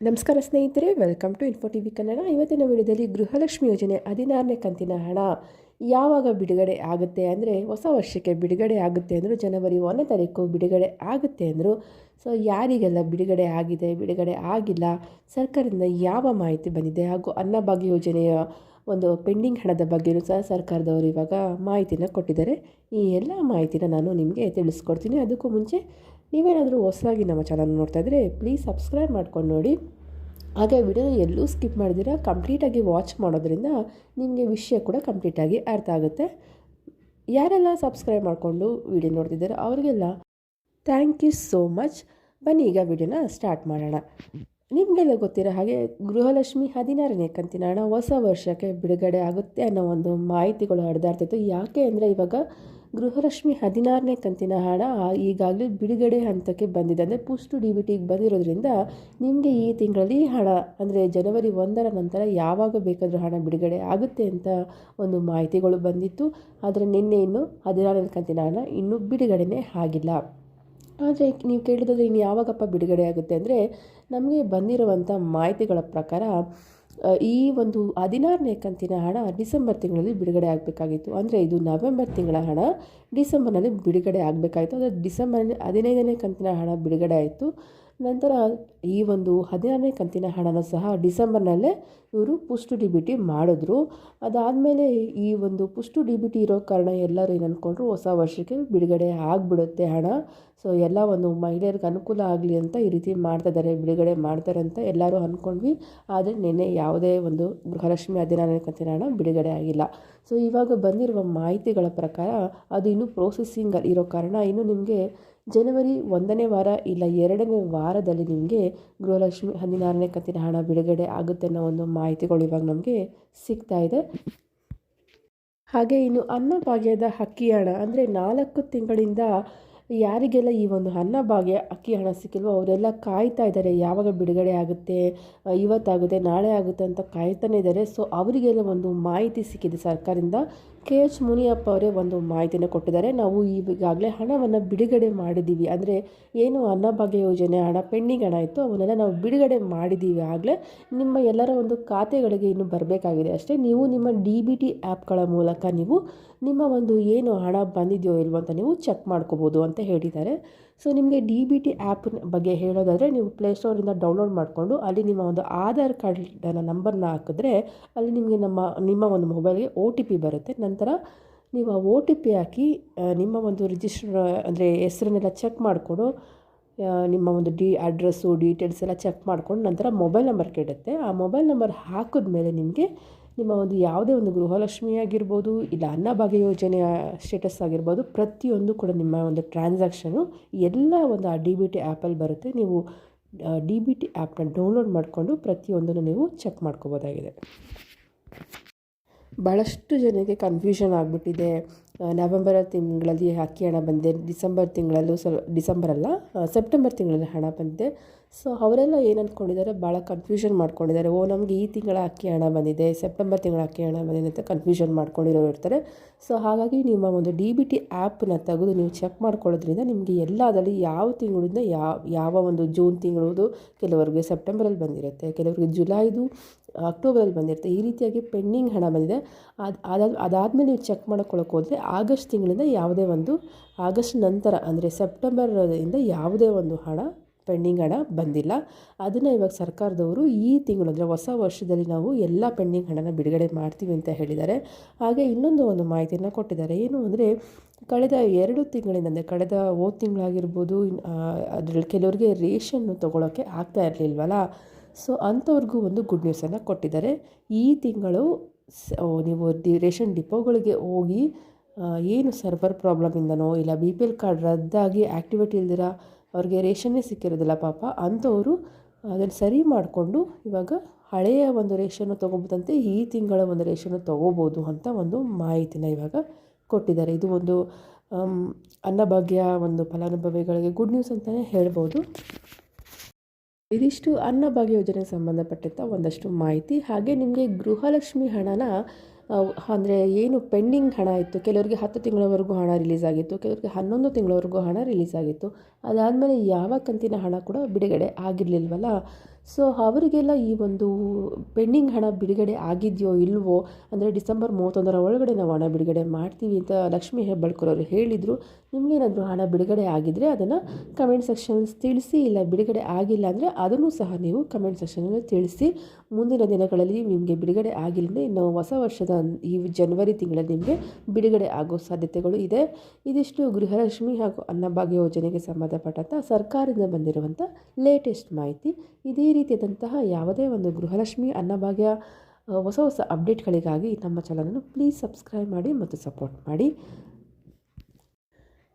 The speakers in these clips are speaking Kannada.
ನಮಸ್ಕಾರ ಸ್ನೇಹಿತರೆ, welcome to info T V Kannada. ಇವತ್ತಿನ ವಿಡಿಯೋದಲ್ಲಿ ಗೃಹಲಕ್ಷ್ಮಿ ಯೋಜನೆ ಹದಿನಾರನೇ ಕಂತಿನ ಹಣ ಯಾವಾಗ ಬಿಡುಗಡೆ ಆಗುತ್ತೆ ಅಂದರೆ, ಹೊಸ ವರ್ಷಕ್ಕೆ ಬಿಡುಗಡೆ ಆಗುತ್ತೆ ಅಂದರು, ಜನವರಿ ಒಂದನೇ ತಾರೀಕು ಬಿಡುಗಡೆ ಆಗುತ್ತೆ ಅಂದರು. ಸೊ ಯಾರಿಗೆಲ್ಲ ಬಿಡುಗಡೆ ಆಗಿದೆ, ಬಿಡುಗಡೆ ಆಗಿಲ್ಲ, ಸರ್ಕಾರದಿಂದ ಯಾವ ಮಾಹಿತಿ ಬಂದಿದೆ ಹಾಗೂ ಅನ್ನಭಾಗ್ಯ ಯೋಜನೆಯ ಒಂದು ಪೆಂಡಿಂಗ್ ಹಣದ ಬಗ್ಗೆಯೂ ಸಹ ಸರ್ಕಾರದವರು ಇವಾಗ ಮಾಹಿತಿನ ಕೊಟ್ಟಿದ್ದಾರೆ. ಈ ಎಲ್ಲ ಮಾಹಿತಿನ ನಾನು ನಿಮಗೆ ತಿಳಿಸ್ಕೊಡ್ತೀನಿ. ಅದಕ್ಕೂ ಮುಂಚೆ ನೀವೇನಾದರೂ ಹೊಸದಾಗಿ ನಮ್ಮ ಚಾನಲ್ ನೋಡ್ತಾ ಇದ್ದರೆ ಪ್ಲೀಸ್ ಸಬ್ಸ್ಕ್ರೈಬ್ ಮಾಡ್ಕೊಂಡು ನೋಡಿ. ಹಾಗೆ ವಿಡಿಯೋನ ಎಲ್ಲೂ ಸ್ಕಿಪ್ ಮಾಡಿದಿರ ಕಂಪ್ಲೀಟಾಗಿ ವಾಚ್ ಮಾಡೋದ್ರಿಂದ ನಿಮಗೆ ವಿಷಯ ಕೂಡ ಕಂಪ್ಲೀಟಾಗಿ ಅರ್ಥ ಆಗುತ್ತೆ. ಯಾರೆಲ್ಲ ಸಬ್ಸ್ಕ್ರೈಬ್ ಮಾಡಿಕೊಂಡು ವಿಡಿಯೋ ನೋಡ್ತಿದ್ದಾರೆ ಅವರಿಗೆಲ್ಲ ಥ್ಯಾಂಕ್ ಯು ಸೋ ಮಚ್ ಬನ್ನಿ, ಈಗ ವಿಡಿಯೋನ ಸ್ಟಾರ್ಟ್ ಮಾಡೋಣ. ನಿಮಗೆಲ್ಲ ಗೊತ್ತಿರೋ ಹಾಗೆ ಗೃಹಲಕ್ಷ್ಮಿ ಹದಿನಾರನೇ ಕಂತಿನ ಹಣ ಹೊಸ ವರ್ಷಕ್ಕೆ ಬಿಡುಗಡೆ ಆಗುತ್ತೆ ಅನ್ನೋ ಒಂದು ಮಾಹಿತಿಗಳು ಹರಿದಾಡ್ತಿತ್ತು. ಯಾಕೆ ಅಂದರೆ ಇವಾಗ ಗೃಹಲಕ್ಷ್ಮಿ ಹದಿನಾರನೇ ಕಂತಿನ ಹಣ ಈಗಾಗಲೇ ಬಿಡುಗಡೆ ಹಂತಕ್ಕೆ ಬಂದಿದೆ. ಅಂದರೆ ಪುಸ್ಟು ಡಿ ಬಿ ಟಿಗೆ ಬಂದಿರೋದ್ರಿಂದ ನಿಮಗೆ ಈ ತಿಂಗಳಲ್ಲಿ ಹಣ, ಅಂದರೆ ಜನವರಿ ಒಂದರ ನಂತರ ಯಾವಾಗ ಬೇಕಾದರೂ ಹಣ ಬಿಡುಗಡೆ ಆಗುತ್ತೆ ಅಂತ ಒಂದು ಮಾಹಿತಿಗಳು ಬಂದಿತ್ತು. ಆದರೆ ನಿನ್ನೆ ಇನ್ನು ಹದಿನಾರನೇ ಕಂತಿನ ಹಣ ಇನ್ನೂ ಬಿಡುಗಡೆನೇ ಆಗಿಲ್ಲ. ಆದರೆ ನೀವು ಕೇಳಿದ್ರೆ ಇನ್ನು ಯಾವಾಗಪ್ಪ ಬಿಡುಗಡೆ ಆಗುತ್ತೆ ಅಂದರೆ ನಮಗೆ ಬಂದಿರುವಂಥ ಮಾಹಿತಿಗಳ ಪ್ರಕಾರ ಈ ಒಂದು ಹದಿನಾರನೇ ಕಂತಿನ ಹಣ ಡಿಸೆಂಬರ್ ತಿಂಗಳಲ್ಲಿ ಬಿಡುಗಡೆ ಆಗಬೇಕಾಗಿತ್ತು. ಅಂದರೆ ಇದು ನವೆಂಬರ್ ತಿಂಗಳ ಹಣ ಡಿಸೆಂಬರ್ನಲ್ಲಿ ಬಿಡುಗಡೆ ಆಗಬೇಕಾಯಿತು ಅಂದರೆ ಡಿಸೆಂಬರ್ ಹದಿನೈದನೇ ಕಂತಿನ ಹಣ ಬಿಡುಗಡೆ ಆಯಿತು. ನಂತರ ಈ ಒಂದು ಹದಿನಾರನೇ ಕಂತಿನ ಹಣನ ಸಹ ಡಿಸೆಂಬರ್ನಲ್ಲೇ ಇವರು ಪುಷ್ಟು ಡಿ ಬಿ ಟಿ ಮಾಡಿದ್ರು. ಅದಾದಮೇಲೆ ಈ ಒಂದು ಪುಷ್ಟು ಡಿ ಬಿ ಟಿ ಇರೋ ಕಾರಣ ಎಲ್ಲರೂ ಏನು ಅಂದ್ಕೊಂಡ್ರು ಹೊಸ ವರ್ಷಕ್ಕೆ ಬಿಡುಗಡೆ ಆಗಿಬಿಡುತ್ತೆ ಹಣ. ಸೊ ಎಲ್ಲ ಒಂದು ಮಹಿಳೆಯರಿಗೆ ಅನುಕೂಲ ಆಗಲಿ ಅಂತ ಈ ರೀತಿ ಮಾಡ್ತಾಯಿದ್ದಾರೆ ಬಿಡುಗಡೆ ಮಾಡ್ತಾರೆ ಅಂತ ಎಲ್ಲರೂ ಅಂದ್ಕೊಂಡ್ವಿ ಆದರೆ ನಿನ್ನೆ ಯಾವುದೇ ಒಂದು ಗೃಹಲಕ್ಷ್ಮಿ ಹದಿನಾರನೇ ಕಂತಿನ ಹಣ ಬಿಡುಗಡೆ ಆಗಿಲ್ಲ. ಸೊ ಇವಾಗ ಬಂದಿರುವ ಮಾಹಿತಿಗಳ ಪ್ರಕಾರ ಅದು ಇನ್ನೂ ಪ್ರೋಸೆಸಿಂಗ್ ಇರೋ ಕಾರಣ. ಇನ್ನು ನಿಮಗೆ ಜನವರಿ ಒಂದನೇ ವಾರ ಇಲ್ಲ, ಎರಡನೇ ವಾರದಲ್ಲಿ ನಿಮಗೆ ಗೃಹಲಕ್ಷ್ಮಿ ಹದಿನಾರನೇ ಕತ್ತಿನ ಹಣ ಬಿಡುಗಡೆ ಆಗುತ್ತೆ ಅನ್ನೋ ಒಂದು ಮಾಹಿತಿಗಳು ಇವಾಗ ನಮಗೆ ಸಿಗ್ತಾ ಇದೆ. ಹಾಗೆ ಇನ್ನು ಅನ್ನಭಾಗ್ಯದ ಅಕ್ಕಿ ಹಣ ಅಂದರೆ ನಾಲ್ಕು ತಿಂಗಳಿಂದ ಯಾರಿಗೆಲ್ಲ ಈ ಒಂದು ಅನ್ನಭಾಗ್ಯ ಅಕ್ಕಿ ಹಣ ಸಿಕ್ಕಿಲ್ವೋ ಅವರೆಲ್ಲ ಕಾಯ್ತಾ ಇದ್ದಾರೆ, ಯಾವಾಗ ಬಿಡುಗಡೆ ಆಗುತ್ತೆ ಇವತ್ತಾಗುತ್ತೆ, ನಾಳೆ ಆಗುತ್ತೆ ಅಂತ ಕಾಯ್ತಾನೆ ಇದ್ದಾರೆ. ಸೊ ಅವರಿಗೆಲ್ಲ ಒಂದು ಮಾಹಿತಿ ಸಿಕ್ಕಿದೆ ಸರ್ಕಾರದಿಂದ. ಕೆ ಎಚ್ ಮುನಿಯಪ್ಪ ಅವರೇ ಒಂದು ಮಾಹಿತಿಯನ್ನು ಕೊಟ್ಟಿದ್ದಾರೆ. ನಾವು ಈಗಾಗಲೇ ಹಣವನ್ನು ಬಿಡುಗಡೆ ಮಾಡಿದ್ದೀವಿ. ಅಂದರೆ ಏನು ಅನ್ನಭಾಗ್ಯ ಯೋಜನೆ, ಹಣ ಪೆಂಡಿಂಗ್ ಹಣ ಇತ್ತು, ಅವನ್ನೆಲ್ಲ ನಾವು ಬಿಡುಗಡೆ ಮಾಡಿದ್ದೀವಿ ಆಗಲೇ. ನಿಮ್ಮ ಎಲ್ಲರ ಒಂದು ಖಾತೆಗಳಿಗೆ ಇನ್ನು ಬರಬೇಕಾಗಿದೆ ಅಷ್ಟೇ. ನೀವು ನಿಮ್ಮ ಡಿ ಬಿ ಟಿ ಆ್ಯಪ್ಗಳ ಮೂಲಕ ನೀವು ನಿಮ್ಮ ಒಂದು ಏನು ಹಣ ಬಂದಿದೆಯೋ ಇಲ್ವೋ ಅಂತ ನೀವು ಚೆಕ್ ಮಾಡ್ಕೋಬೋದು ಅಂತ ಹೇಳಿದ್ದಾರೆ. ಸೊ ನಿಮಗೆ ಡಿ ಬಿ ಟಿ ಆ್ಯಪ್ ಬಗ್ಗೆ ಹೇಳೋದಾದರೆ ನೀವು ಪ್ಲೇಸ್ಟೋರಿಂದ ಡೌನ್ಲೋಡ್ ಮಾಡಿಕೊಂಡು ಅಲ್ಲಿ ನಿಮ್ಮ ಒಂದು ಆಧಾರ್ ಕಾರ್ಡ್ ನಂಬರ್ನ ಹಾಕಿದ್ರೆ ಅಲ್ಲಿ ನಿಮಗೆ ನಮ್ಮ, ನಿಮ್ಮ ಒಂದು ಮೊಬೈಲ್ಗೆ ಒ ಟಿ ಪಿ ಬರುತ್ತೆ. ನಂತರ ನೀವು ಆ ಒ ಟಿ ಪಿ ಹಾಕಿ ನಿಮ್ಮ ಒಂದು ರಿಜಿಸ್ಟರ್ ಅಂದರೆ ಹೆಸರನ್ನೆಲ್ಲ ಚೆಕ್ ಮಾಡಿಕೊಂಡು ನಿಮ್ಮ ಒಂದು ಡಿ ಅಡ್ರೆಸ್ಸು ಡೀಟೇಲ್ಸ್ ಎಲ್ಲ ಚೆಕ್ ಮಾಡಿಕೊಂಡು ನಂತರ ಮೊಬೈಲ್ ನಂಬರ್ ಕೇಳುತ್ತೆ. ಆ ಮೊಬೈಲ್ ನಂಬರ್ ಹಾಕಿದ್ಮೇಲೆ ನಿಮಗೆ ನಿಮ್ಮ ಒಂದು ಯಾವುದೇ ಒಂದು ಗೃಹಲಕ್ಷ್ಮಿ ಆಗಿರ್ಬೋದು ಇಲ್ಲ ಅನ್ನಭಾಗ್ಯ ಯೋಜನೆಯ ಸ್ಟೇಟಸ್ ಆಗಿರ್ಬೋದು, ಪ್ರತಿಯೊಂದು ಕೂಡ ನಿಮ್ಮ ಒಂದು ಟ್ರಾನ್ಸಾಕ್ಷನು ಎಲ್ಲ ಒಂದು ಆ ಡಿ ಬಿ ಟಿ ಆ್ಯಪಲ್ಲಿ ಬರುತ್ತೆ. ನೀವು ಡಿ ಬಿ ಟಿ ಆ್ಯಪ್ನ ಡೌನ್ಲೋಡ್ ಮಾಡಿಕೊಂಡು ಪ್ರತಿಯೊಂದನ್ನು ನೀವು ಚೆಕ್ ಮಾಡ್ಕೋಬೋದಾಗಿದೆ. ಭಾಳಷ್ಟು ಜನಕ್ಕೆ ಕನ್ಫ್ಯೂಷನ್ ಆಗಿಬಿಟ್ಟಿದೆ. ನವೆಂಬರ್ ತಿಂಗಳಲ್ಲಿ ಅಕ್ಕಿ ಹಣ ಬಂದಿದೆ. ಡಿಸೆಂಬರ್ ತಿಂಗಳಲ್ಲೂ ಸ್ವಲ್ಪ ಅಲ್ಲ ಸೆಪ್ಟೆಂಬರ್ ತಿಂಗಳಲ್ಲಿ ಹಣ ಬಂದಿದೆ. ಸೊ ಅವರೆಲ್ಲ ಏನು ಅಂದ್ಕೊಂಡಿದ್ದಾರೆ ಭಾಳ ಕನ್ಫ್ಯೂಷನ್ ಮಾಡ್ಕೊಂಡಿದ್ದಾರೆ. ಓ, ನಮಗೆ ಈ ತಿಂಗಳ ಅಕ್ಕಿ ಹಣ ಬಂದಿದೆ, ಸೆಪ್ಟೆಂಬರ್ ತಿಂಗಳ ಅಕ್ಕಿ ಹಣ ಬಂದಿದೆ ಅಂತ ಕನ್ಫ್ಯೂಷನ್ ಮಾಡ್ಕೊಂಡಿರೋರು ಇರ್ತಾರೆ. ಸೊ ಹಾಗಾಗಿ ನಿಮ್ಮ ಒಂದು ಡಿ ಬಿ ಟಿ ಆ್ಯಪ್ನ ತೆಗೆದು ನೀವು ಚೆಕ್ ಮಾಡ್ಕೊಳ್ಳೋದ್ರಿಂದ ನಿಮಗೆ ಎಲ್ಲದರಲ್ಲಿ ಯಾವ ತಿಂಗಳಿಂದ ಯಾವ ಯಾವ ಒಂದು ಜೂನ್ ತಿಂಗಳದು ಕೆಲವರಿಗೆ ಸೆಪ್ಟೆಂಬರಲ್ಲಿ ಬಂದಿರುತ್ತೆ. ಕೆಲವರಿಗೆ ಜುಲೈದು ಅಕ್ಟೋಬರಲ್ಲಿ ಬಂದಿರುತ್ತೆ. ಈ ರೀತಿಯಾಗಿ ಪೆಂಡಿಂಗ್ ಹಣ ಬಂದಿದೆ. ಅದು ಅದಾದ ಅದಾದಮೇಲೆ ನೀವು ಚೆಕ್ ಮಾಡ್ಕೊಳ್ಳೋಕೆ ಹೋದರೆ ಆಗಸ್ಟ್ ತಿಂಗಳಿಂದ ಯಾವುದೇ ಒಂದು ಆಗಸ್ಟ್ ನಂತರ ಅಂದರೆ ಸೆಪ್ಟೆಂಬರಿಂದ ಯಾವುದೇ ಒಂದು ಹಣ, ಪೆಂಡಿಂಗ್ ಹಣ ಬಂದಿಲ್ಲ. ಅದನ್ನು ಇವಾಗ ಸರ್ಕಾರದವರು ಈ ತಿಂಗಳು ಅಂದರೆ ಹೊಸ ವರ್ಷದಲ್ಲಿ ನಾವು ಎಲ್ಲ ಪೆಂಡಿಂಗ್ ಹಣನ ಬಿಡುಗಡೆ ಮಾಡ್ತೀವಿ ಅಂತ ಹೇಳಿದ್ದಾರೆ. ಹಾಗೆ ಇನ್ನೊಂದು ಒಂದು ಮಾಹಿತಿಯನ್ನು ಕೊಟ್ಟಿದ್ದಾರೆ. ಏನು ಅಂದರೆ ಕಳೆದ ಎರಡು ತಿಂಗಳಿಂದ ಅಂದರೆ ಕಳೆದ ಹೋದ ತಿಂಗಳಾಗಿರ್ಬೋದು ಅದರಲ್ಲಿ ಕೆಲವರಿಗೆ ರೇಷನ್ನು ತೊಗೊಳೋಕ್ಕೆ ಆಗ್ತಾ ಇರಲಿಲ್ವಲ್ಲ? ಸೊ ಅಂಥವ್ರಿಗೂ ಒಂದು ಗುಡ್ ನ್ಯೂಸನ್ನು ಕೊಟ್ಟಿದ್ದಾರೆ. ಈ ತಿಂಗಳು ನೀವು ಡಿ ರೇಷನ್ ಡಿಪೋಗಳಿಗೆ ಹೋಗಿ ಏನು ಸರ್ವರ್ ಪ್ರಾಬ್ಲಮಿಂದನೋ ಇಲ್ಲ ಬಿ ಪಿ ಎಲ್ ಕಾರ್ಡ್ ರದ್ದಾಗಿ ಆ್ಯಕ್ಟಿವೇಟ್ ಇಲ್ದಿರ ಅವ್ರಿಗೆ ರೇಷನ್ನೇ ಸಿಕ್ಕಿರೋದಿಲ್ಲ ಪಾಪ, ಅಂಥವರು ಅದನ್ನು ಸರಿ ಮಾಡಿಕೊಂಡು ಇವಾಗ ಹಳೆಯ ಒಂದು ರೇಷನ್ನು ತೊಗೊಬೋದಂತೆ ಈ ತಿಂಗಳ ಒಂದು ರೇಷನ್ನು ತೊಗೋಬೋದು ಅಂತ ಒಂದು ಮಾಹಿತಿನ ಇವಾಗ ಕೊಟ್ಟಿದ್ದಾರೆ. ಇದು ಒಂದು ಅನ್ನಭಾಗ್ಯ, ಒಂದು ಫಲಾನುಭವಿಗಳಿಗೆ ಗುಡ್ ನ್ಯೂಸ್ ಅಂತಲೇ ಹೇಳ್ಬೋದು. ಇದಿಷ್ಟು ಅನ್ನಭಾಗ್ಯ ಯೋಜನೆಗೆ ಸಂಬಂಧಪಟ್ಟಂಥ ಒಂದಷ್ಟು ಮಾಹಿತಿ. ಹಾಗೆ ನಿಮಗೆ ಗೃಹಲಕ್ಷ್ಮಿ ಹಣನ ಅಂದರೆ ಏನು ಪೆಂಡಿಂಗ್ ಹಣ ಇತ್ತು? ಕೆಲವರಿಗೆ ಹತ್ತು ತಿಂಗಳವರೆಗೂ ಹಣ ರಿಲೀಸ್ ಆಗಿತ್ತು, ಕೆಲವರಿಗೆ ಹನ್ನೊಂದು ತಿಂಗಳವರೆಗೂ ಹಣ ರಿಲೀಸ್ ಆಗಿತ್ತು. ಅದಾದಮೇಲೆ ಯಾವ ಕಂತಿನ ಹಣ ಕೂಡ ಬಿಡುಗಡೆ ಆಗಿರಲಿಲ್ವಲ್ಲ? ಸೊ ಅವರಿಗೆಲ್ಲ ಈ ಒಂದು ಪೆಂಡಿಂಗ್ ಹಣ ಬಿಡುಗಡೆ ಆಗಿದೆಯೋ ಇಲ್ವೋ, ಅಂದರೆ ಡಿಸೆಂಬರ್ ಮೂವತ್ತೊಂದರ ಒಳಗಡೆ ನಾವು ಹಣ ಬಿಡುಗಡೆ ಮಾಡ್ತೀವಿ ಅಂತ ಲಕ್ಷ್ಮೀ ಹೆಬ್ಬಾಳ್ಕರ್ ಅವರು ಹೇಳಿದರು. ನಿಮಗೇನಾದರೂ ಹಣ ಬಿಡುಗಡೆ ಆಗಿದ್ದರೆ ಅದನ್ನು ಕಮೆಂಟ್ ಸೆಕ್ಷನ್ಸ್ ತಿಳಿಸಿ, ಇಲ್ಲ ಬಿಡುಗಡೆ ಆಗಿಲ್ಲ ಅಂದರೆ ಅದನ್ನು ಸಹ ನೀವು ಕಮೆಂಟ್ ಸೆಕ್ಷನಲ್ಲಿ ತಿಳಿಸಿ. ಮುಂದಿನ ದಿನಗಳಲ್ಲಿ ನಿಮಗೆ ಬಿಡುಗಡೆ ಆಗಿಲ್ಲದೆ ಇನ್ನು ಹೊಸ ವರ್ಷದ ಈ ಜನವರಿ ತಿಂಗಳಲ್ಲಿ ನಿಮಗೆ ಬಿಡುಗಡೆ ಆಗೋ ಸಾಧ್ಯತೆಗಳು ಇದೆ. ಇದಿಷ್ಟು ಗೃಹಲಕ್ಷ್ಮಿ ಹಾಗೂ ಅನ್ನಭಾಗ್ಯ ಯೋಜನೆಗೆ ಸಂಬಂಧಪಟ್ಟಂಥ ಸರ್ಕಾರದಿಂದ ಬಂದಿರುವಂಥ ಲೇಟೆಸ್ಟ್ ಮಾಹಿತಿ. ಇದೇ ರೀತಿಯಾದಂತಹ ಯಾವುದೇ ಒಂದು ಗೃಹಲಕ್ಷ್ಮಿ, ಅನ್ನಭಾಗ್ಯ ಹೊಸ ಹೊಸ ಅಪ್ಡೇಟ್ಗಳಿಗಾಗಿ ನಮ್ಮ ಚಾನಲನ್ನು ಪ್ಲೀಸ್ ಸಬ್ಸ್ಕ್ರೈಬ್ ಮಾಡಿ ಮತ್ತು ಸಪೋರ್ಟ್ ಮಾಡಿ.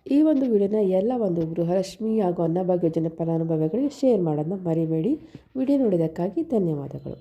ಈ ಒಂದು ವಿಡಿಯೋನ ಎಲ್ಲ ಒಂದು ಗೃಹಲಕ್ಷ್ಮಿ ಹಾಗೂ ಅನ್ನಭಾಗ್ಯ ಯೋಜನೆ ಫಲಾನುಭವಿಗಳಿಗೆ ಶೇರ್ ಮಾಡೋದನ್ನ ಮರಿಬೇಡಿ. ವಿಡಿಯೋ ನೋಡಿದ್ದಕ್ಕಾಗಿ ಧನ್ಯವಾದಗಳು.